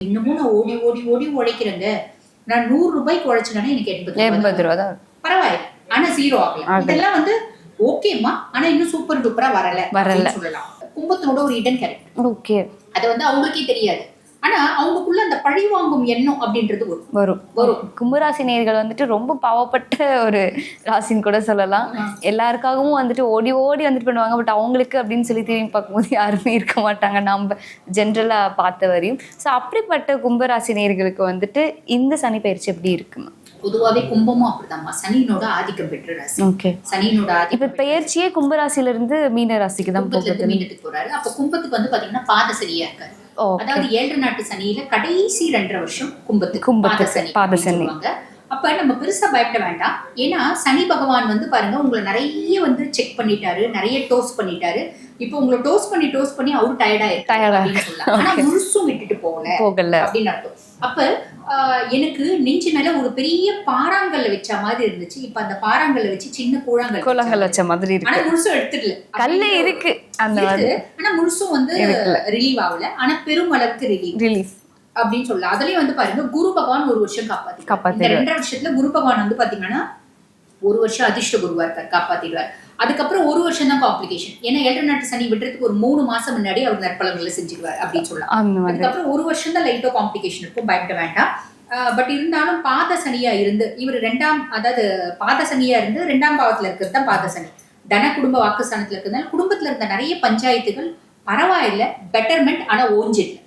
இன்னமும் நான் ஓடி ஓடி ஓடி உழைக்கிறேங்க. நான் நூறு ரூபாய்க்கு உழைச்சேன்னா எனக்கு எண்பது. எண்பது ரூபா தான். பரவாயில்ல. ஆனா ஜீரோ ஆகல. ஆகல. இதெல்லாம் வந்து ஓகேம்மா ஆனா இன்னும் சூப்பர் டூப்பரா வரல. வரல. சொல்லலாம். கும்பத்தோட ஒரு இடன் கேரக்டர் ஓகே அது வந்து அவங்களுக்கே தெரியாது. ஆனா அவங்களுக்குள்ள அந்த பழி வாங்கும் எண்ணம் அப்படின்றது வரும். வரும். வரும். கும்பராசி நேயர்கள் வந்துட்டு ரொம்ப பாவப்பட்ட ஒரு ராசின்னு கூட சொல்லலாம். எல்லாருக்காகவும் வந்துட்டு ஓடி ஓடி வந்துட்டு பண்ணுவாங்க. பட் அவங்களுக்கு அப்படின்னு சொல்லி திரும்பி பார்க்கும்போது யாருமே இருக்க மாட்டாங்க. நம்ம ஜென்ரலாக பார்த்த வரையும். ஸோ அப்படிப்பட்ட கும்பராசி நேயர்களுக்கு வந்துட்டு இந்த சனி பயிற்சி எப்படி இருக்குமா பொதுவாவே கும்பமும் அப்படிதாம்மா சனியினோட ஆதிக்கம் பெற்ற ராசி. ஓகே சனியினோட இப்ப ஆதிக்கம் பெற்ற பெயர்ச்சியே கும்பராசில இருந்து மீன ராசிக்கு தான் மீனத்துக்கு போறாரு. அப்ப கும்பத்துக்கு வந்து பாத்தீங்கன்னா பாத சரியா இருக்காரு. அதாவது ஏழரை நாட்டு சனியில கடைசி ரெண்டரை வருஷம் கும்பத்துக்கு கும்பத்துக்கு, பாத சனி பாத சனி. அப்ப நம்ம பெருசா பயப்பட வேண்டாம். ஏன்னா சனி பகவான் வந்து பாருங்க உங்களை நிறைய வந்து செக் பண்ணிட்டாரு நிறைய டோஸ் பண்ணிட்டாரு. இப்போ உங்களை டோஸ் பண்ணி டோஸ் பண்ணி அவரு டயர்டா Tired ஆ இருக்கு சொல்லலாம். ஆனா முழுசும் விட்டுட்டு போகல போகல. அப்படின்னு அப்ப எனக்கு நெஞ்சு மேல ஒரு பெரிய பாறாங்கல்ல வச்ச மாதிரி இருந்துச்சு. இப்ப அந்த பாறாங்கல்ல வச்சு சின்ன கூழாங்கல் குளங்கள் வச்ச மாதிரி ஆனா இருக்கு முழுசும் எடுத்துடல. கல்லு இருக்கு. அந்த. ஆனா முழுசும் வந்து. ரிலீவ் ஆகல. ஆனா பெரும் அளவுக்கு ரிலீவ் ரிலீஃப் அப்படின்னு சொல்லலாம் அதுலயும் வந்து பாருங்க குரு பகவான் ஒரு வருஷம் காப்பாத்தி இந்த காப்பாத்திடுவார். ரெண்டரை வருஷத்துல குரு பகவான் வந்து பாத்தீங்கன்னா ஒரு வருஷம் அதிர்ஷ்ட குருவா இருக்கார் காப்பாத்திடுவார். அதுக்கப்புறம் ஒரு வருஷம் தான் காம்ப்ளிகேஷன் ஏன்னா ஏழரை நாட்டு சனி விடுறதுக்கு ஒரு மூணு மாசம் முன்னாடி அவர் நற்பலன்களை செஞ்சுக்குவார் அப்படின்னு சொல்லலாம். அதுக்கப்புறம் ஒரு வருஷம் தான் லைட்டோ காம்ப்ளிகேஷன் இருக்கும் பயப்பட வேண்டாம். பட் இருந்தாலும் பாத சனியா இருந்து இவர் ரெண்டாம் அதாவது பாத சனியா இருந்து ரெண்டாம் பாவத்துல இருக்கிறது தான் பாத சனி. தன குடும்ப வாக்குஸ்தானத்துல இருக்கிறதுனால குடும்பத்துல இருந்த நிறைய பஞ்சாயத்துகள் பரவாயில்ல பெட்டர்மெண்ட் ஆனா ஓஞ்சிடல.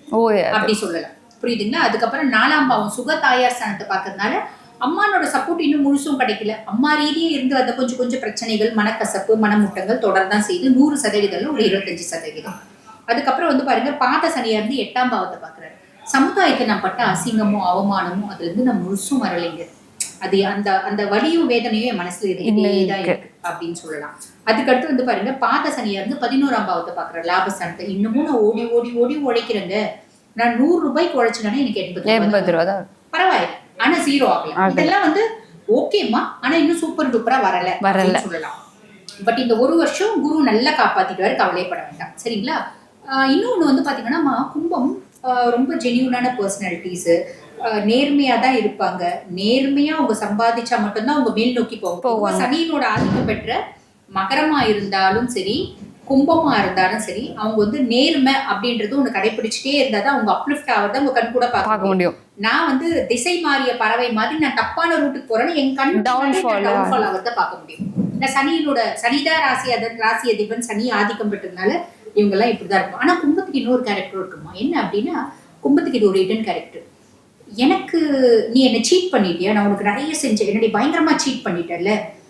அப்படி சொல்லலாம். புரியுதுங்களா? அதுக்கப்புறம் நாலாம் பாவம் சுக தாயார் ஸ்தானத்தை பார்க்கறதுனால அம்மானோட சப்போர்ட் இன்னும் முழுசும் கிடைக்கல. அம்மா ரீதியே இருந்து வந்த கொஞ்சம் கொஞ்சம் பிரச்சனைகள் மனக்கசப்பு மனமுட்டங்கள் தொடர்தான் செய்து நூறு சதவீதம் ஒரு இருபத்தஞ்சு சதவீதம். அதுக்கப்புறம் வந்து பாருங்க பாத சனியா இருந்து எட்டாம் பாவத்தை பார்க்கறாரு. சமுதாயத்தை நான் பட்ட அசிங்கமும் அவமானமும் அதுல இருந்து நான் முழுசும் வரலைங்க. அது அந்த அந்த வலியும் வேதனையும் என் மனசுல இருக்கு. அப்படின்னு சொல்லலாம். அதுக்கடுத்து வந்து பாருங்க பாத சனியா இருந்து பதினோராம் பாவத்தை பாக்குற லாபஸ்தானத்தை. இன்னமும் நான் ஓடி ஓடி ஓடி உழைக்கிறேங்க. நான் நூறு ரூபாய்க்கு உழைச்சேன்னா எனக்கு எண்பது. எண்பது ரூபா தான் பரவாயில்ல. ஜீரோ ஆகல. இதெல்லாம் வந்து ஓகேம்மா ஆனா இன்னும் சூப்பர் டூப்பரா வரல வரல. சொல்லலாம். பட் இந்த ஒரு வருஷம் குரு நல்லா காப்பாத்திடுவாரு கவலைப்பட வேண்டாம். சரிங்களா? இன்னொன்னு வந்து பாத்தீங்கன்னா மா, கும்பம் ரொம்ப ஜெனியூனான பர்சனாலிட்டிஸ் நேர்மையா தான் இருப்பாங்க. நேர்மையா அவங்க சம்பாதிச்சா மட்டும்தான் அவங்க மேல் நோக்கி போவாங்க. சனியினோட ஆதிக்கம் பெற்ற மகரமா இருந்தாலும் சரி கும்பமா இருந்தாலும் சரி அவங்க வந்து நேர்மை அப்படின்றது ஒண்ணு கடைபிடிச்சிட்டே இருந்தா தான் அவங்க அப்லிஃப்ட் ஆகிறத அவங்க கண் கூட பார்க்க முடியும். நான் வந்து திசை மாறிய பறவை மாதிரி நான் தப்பான ரூட்டுக்கு போறேன்னு என் கண் Downfall. டவுன்ஃபால் ஆகிறத பார்க்க முடியும். இந்த சனியினோட சனிதான் ராசி அதன் ராசி அதிபன் சனி ஆதிக்கம் பெற்றதுனால இவங்க எல்லாம் இப்படிதான் இருக்கும். ஆனா கும்பத்துக்கு இன்னொரு கேரக்டர் இருக்குமா? என்ன அப்படின்னா கும்பத்துக்கு இது ஒரு இடன் கேரக்டர் எனக்கு நீ என்ன சீட் பண்ணிட்டியா? நான் உனக்கு நிறைய செஞ்சேன். என்னடி பயங்கரமா சீட் உன்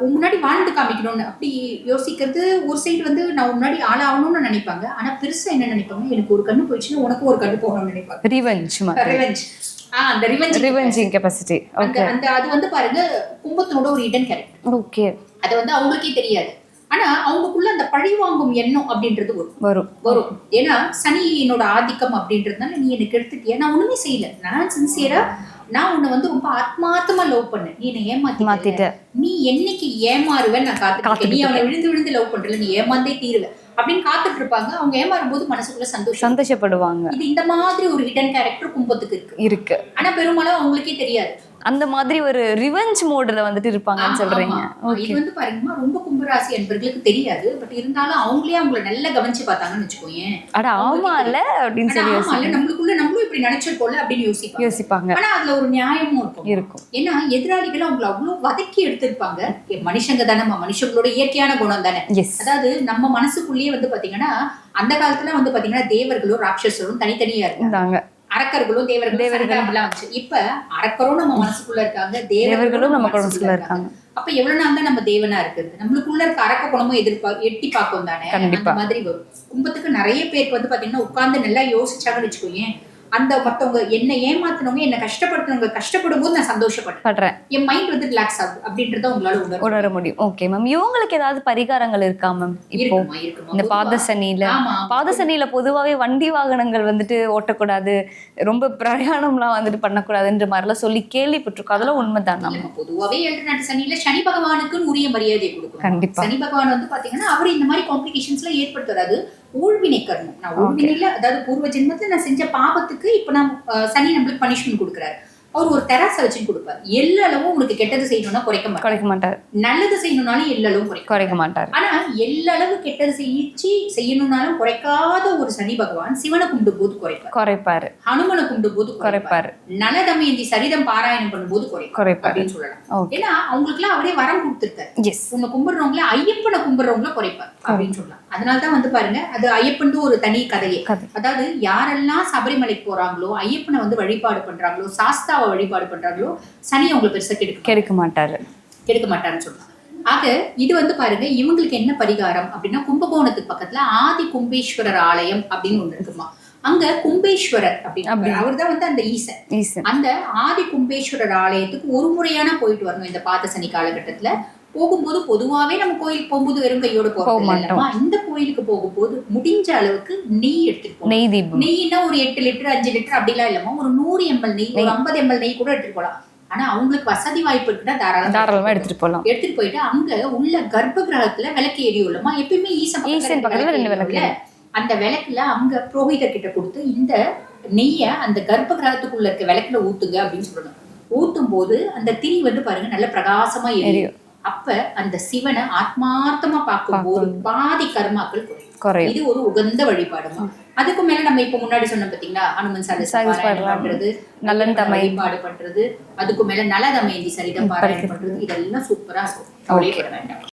முன்னாடி வாழ்ந்து காமிக்கணும்னு. அப்படி யோசிக்கிறது ஒரு சைடு வந்து நான் முன்னாடி ஆளாகணும்னு நினைப்பாங்க. ஆனா பெருசா என்ன நினைப்பாங்க? எனக்கு ஒரு கண்ணு போயிடுச்சுன்னா உனக்கு ஒரு கண்ணு போகணும்னு நினைப்பாங்க. ரிவெஞ்ச் ரிவெஞ்ச் ஆ அந்த ரிவெஞ்ச் ரிவெஞ்சிங் கெப்பாசிட்டி அந்த ஓகே அந்த அது வந்து பாருங்க கும்பத்தினோட ஒரு இடன் கேரக்டர் ஓகே அது வந்து அவங்களுக்கே தெரியாது. ஆனா அவங்களுக்குள்ள அந்த பழி வாங்கும் எண்ணம் அப்படின்றது வரும். வரும். வரும். ஏன்னா சனியினோட ஆதிக்கம் அப்படின்றதுனால நீ எனக்கு எடுத்துட்டியா? நான் ஒண்ணுமே செய்யல. நான் சின்சியரா நான் உன்னை வந்து ரொம்ப ஆத்மார்த்தமா லவ் பண்ணேன். நீ என்னை ஏமாத்தி மாத்திட்ட. நீ என்னைக்கு ஏமாறுவேன்னு நான் காத்துட்டு நீ அவனை விழுந்து விழுந்து லவ் பண்றல நீ ஏமாந்தே தீருவ. அப்படின்னு காத்துட்டு இருப்பாங்க. அவங்க ஏமாறும் போது மனசுக்குள்ள சந்தோஷம். சந்தோஷப்படுவாங்க. இது இந்த மாதிரி ஒரு ஹிடன் கேரக்டர் கும்பத்துக்கு இருக்கு. இருக்கு. ஆனா பெரும்பாலும் அவங்களுக்கே தெரியாது. அந்த மாதிரி ஒரு ரிவெஞ்ச் மோட்ல வந்துட்டு இருப்பாங்கன்னு சொல்றீங்க. இது வந்து பாருங்கம்மா ரொம்ப கும்பராசி அன்பர்களுக்கு தெரியாது. பட் இருந்தாலும் அவங்களே அவங்கள நல்லா கவனிச்சு பார்த்தாங்கன்னு வச்சுக்கோயேன். அட ஆமா இல்ல? அப்படின்னு சொல்லி யோசிப்பாங்க. நம்மளுக்குள்ள நம்மளும் இப்படி நினைச்சிருக்கோம்ல அப்படின்னு யோசிப்பாங்க. யோசிப்பாங்க. ஆனா அதுல ஒரு நியாயமும் இருக்கும். இருக்கும். ஏன்னா எதிராளிகள் அவங்கள அவ்வளவு வதக்கி எடுத்திருப்பாங்க. மனுஷங்க தானே மனுஷங்களோட இயற்கையான குணம் தானே. அதாவது நம்ம மனசுக்குள்ளேயே வந்து பாத்தீங்கன்னா அந்த காலத்துல வந்து பாத்தீங்கன்னா தேவர்களும் ராட்சசரும் தனித்தனியா இருக்காங்க. இந்தாங்க அரக்கர்களும் தேவர்களும் அப்படிலாம் வந்துச்சு இப்ப அரக்கரும் நம்ம மனசுக்குள்ள இருக்காங்க தேவர்களும் நம்ம குடும்பத்துல இருக்காங்க. அப்ப எவ்வளவு நாள் தான் நம்ம தேவனா இருக்கிறது? நம்மளுக்குள்ள இருக்க அரக்க குணமும் எதிர்பா எட்டி பார்க்கும் தானே. அந்த மாதிரி வரும். கும்பத்துக்கு நிறைய பேருக்கு வந்து பாத்தீங்கன்னா உட்கார்ந்து நல்லா யோசிச்சாங்கன்னு வச்சுக்கோயேன் அந்த மத்தவங்க என்ன ஏமாத்துனவங்க என்ன கஷ்டப்படுத்துனவங்க கஷ்டப்படும் போது நான் சந்தோஷப்படுறேன். படுறேன். என் மைண்ட் வந்து ரிலாக்ஸ் ஆகுது அப்படின்றத உங்களால உணர முடியும். ஓகே மேம் இவங்களுக்கு ஏதாவது பரிகாரங்கள் இருக்கா மேம் இப்போ இந்த பாதசனியில. பாதசனியில பொதுவாவே வண்டி வாகனங்கள் வந்துட்டு ஓட்டக்கூடாது. ரொம்ப பிரயாணம்லாம் வந்துட்டு பண்ணக்கூடாதுன்ற மாதிரிலாம் சொல்லி கேள்விப்பட்டிருக்கோம். அதெல்லாம் உண்மைதான் நம்ம பொதுவாவே ஏழு நாட்டு சனியில சனி பகவானுக்குன்னு உரிய மரியாதை கொடுக்கணும். கண்டிப்பா. சனி பகவான் வந்து பாத்தீங்கன்னா அவர் இந்த மாதிரி காம்ப்ளிகேஷன்ஸ் எல்லாம் ஏற்படுத்துறாரு ஊழ்வினை கர்மம். நான் ஊழ்வினையில அதாவது பூர்வ ஜென்மத்துல நான் செஞ்ச பாவத்துக்கு இப்ப நான் சனி நம்மளுக்கு பனிஷ்மெண்ட் கொடுக்குறாரு. அவர் ஒரு தெராச வச்சு கொடுப்பார். எல்லளவும் உனக்கு கெட்டது செய்யணும்னா குறைக்க மாட்டார். குறைக்க மாட்டார். நல்லது செய்யணும்னாலும் எல்லளவும் குறைக்கும் குறைக்க மாட்டார். ஆனா எல்லளவு கெட்டது செய்யிச்சு செய்யணும்னாலும் குறைக்காத ஒரு சனி பகவான் சிவனை கும்பிடும் போது குறைப்பார். குறைப்பாரு. ஹனுமனை கும்பிடும் போது குறைப்பார். நலதமயந்தி சரிதம் பாராயணம் பண்ணும்போது குறைப்பார் குறைப்பாரு. அப்படின்னு சொல்லலாம். ஏன்னா அவங்களுக்குலாம் அவரே வரம் கொடுத்துருக்காரு. உன்னை கும்பிடுறவங்கள ஐயப்பனை கும்பிடுறவங்கள குறைப்பார் அப்படின்னு சொல்லலாம். அதனால தான் வந்து பாருங்க அது ஐயப்பன் ஒரு தனி கதையே. கதை. அதாவது யாரெல்லாம் சபரிமலைக்கு போறாங்களோ ஐயப்பனை வந்து வழிபாடு பண்றாங்களோ சாஸ்தாவை வழிபாடு பண்றாங்களோ சனி அவங்களுக்கு பெருசா கெடுக்க கெடுக்க மாட்டாரு. கெடுக்க மாட்டாருன்னு சொல்லலாம் ஆக இது வந்து பாருங்க இவங்களுக்கு என்ன பரிகாரம் அப்படின்னா கும்பகோணத்துக்கு பக்கத்துல ஆதி கும்பேஸ்வரர் ஆலயம் அப்படின்னு ஒண்ணு இருக்குமா? அங்க கும்பேஸ்வரர் அப்படின்னு அவர் தான் வந்து அந்த ஈசன். ஈசன். அந்த ஆதி கும்பேஸ்வரர் ஆலயத்துக்கு ஒரு முறையான போயிட்டு வரணும் இந்த பாத சனி காலகட்டத்துல. போகும்போது பொதுவாவே நம்ம கோயிலுக்கு போகும்போது வெறும் கையோட போக போறோம் மாட்டோம். இல்லம்மா இந்த கோயிலுக்கு போகும்போது முடிஞ்ச அளவுக்கு நெய் எடுத்துட்டு நெய் தீபம். நெய்னா ஒரு எட்டு லிட்டர் அஞ்சு லிட்டர் அப்படிலாம் இல்லம்மா. ஒரு நூறு எம்எல் நெய் ஒரு ஐம்பது எம்எல் நெய் கூட எடுத்துட்டு போகலாம். ஆனா அவங்களுக்கு வசதி வாய்ப்பு இருக்குன்னா தாராளமா தாராளமா எடுத்துட்டு போலாம் எடுத்துட்டு போயிட்டு அங்க உள்ள கர்ப்ப கிரகத்துல விளக்கு எரியும்லமா எப்பயுமே ஈசன் ஈசன் பக்கத்துல ரெண்டு விளக்கு. அந்த விளக்குல அங்க புரோகிதர் கிட்ட கொடுத்து இந்த நெய்ய அந்த கர்ப்ப கிரகத்துக்குள்ள இருக்க விளக்குல ஊத்துங்க அப்படின்னு சொல்லணும். ஊத்தும் போது அந்த திரி வந்து பாருங்க நல்ல பிரகாசமா எரியும். அப்ப அந்த சிவனை ஆத்மார்த்தமா பார்க்கும்போது பாதி கர்மாக்கள் குறையும். இது ஒரு உகந்த வழிபாடுமா அதுக்கு மேல நம்ம இப்ப முன்னாடி சொன்ன பாத்தீங்களா பாராயணம். பண்றது நல்லன் தமை. வழிபாடு பண்றது அதுக்கு மேல நலதமயந்தி சரிதம் பாராயணம் பண்றது இதெல்லாம் சூப்பரா இருக்கும்.